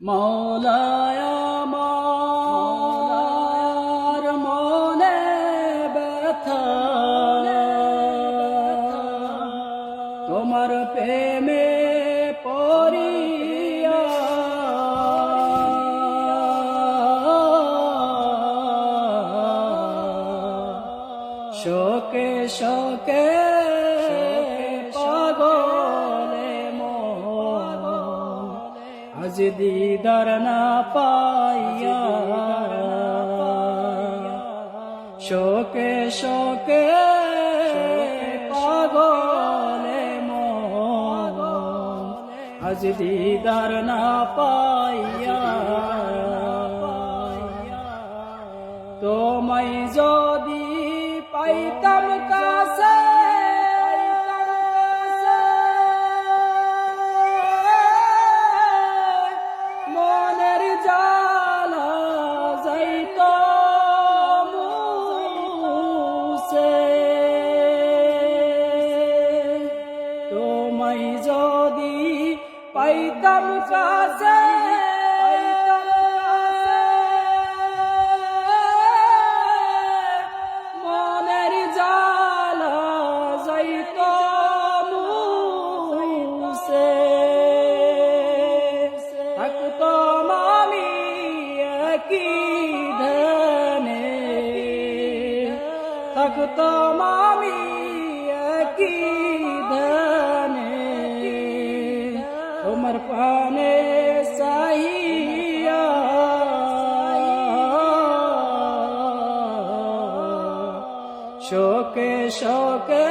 মৌলায় আমার মনে তোমার প্রেমে পড়িয়া শোকে শোকে আজ দিদার না পাইয়া শোকে শোকে পাগলে মন। আজ দিদার না পাইয়া তোমায় যদি পাইতাম কাছে পাইতাম কাছে মনের জালা যাইত মুছে থাকতাম আমি একই ধ্যানে থাকতাম আমি একই তোমার পানে শোকে শোকে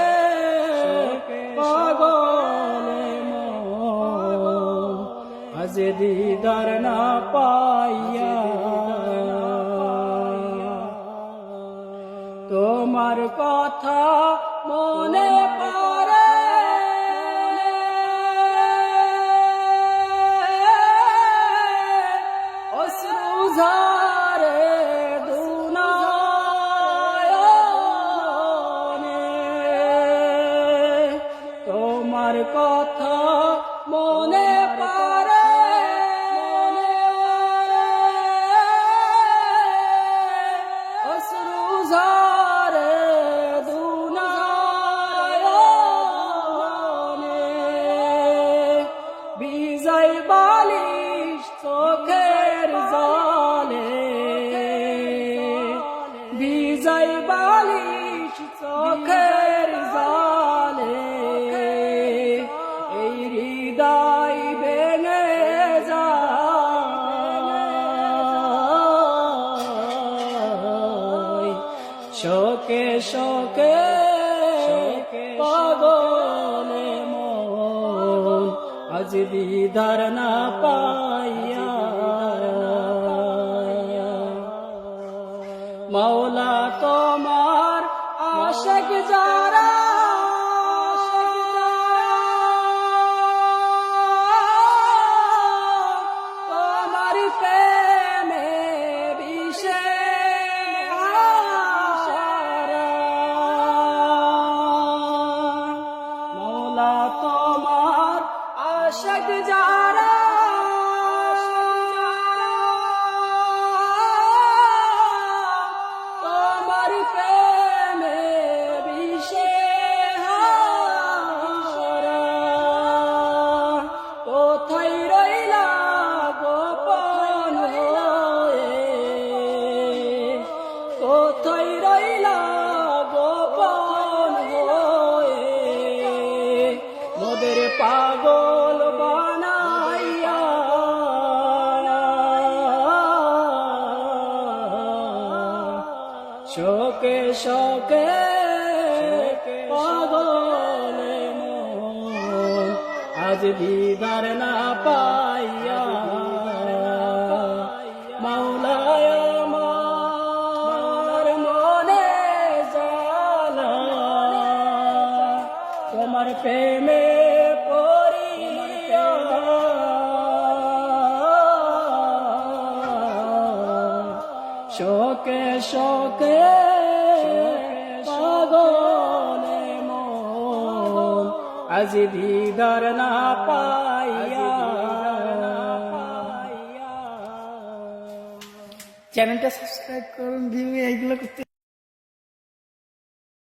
পাগলে আজ দিদার না পাইয়া। তোমার কথা মনে পড়ে। কথা মনে পারে অশ্রু ঝরে দুনয়নে বিজয় বালিশ চোখের শোকে শোকে পাগলে মন। আজ বিধার না পাইয়া। মৌলা তোমার আশেক যারা আশেক যারা তোমার প্রেমে বিষে কোথায় রইলা গোপন হয়ে? কোথায় রইলা শোকে শোকে পাগলে মন। আজ দিদার না পাইয়া মাওলায় আমার মনে জালা তোমার প্রেমে শোকে শোকে পাগলে মন। আজ দিদার না পাইয়া। চ্যানেলটা সাবস্ক্রাইব করুন ভিউ এইগুলো করতে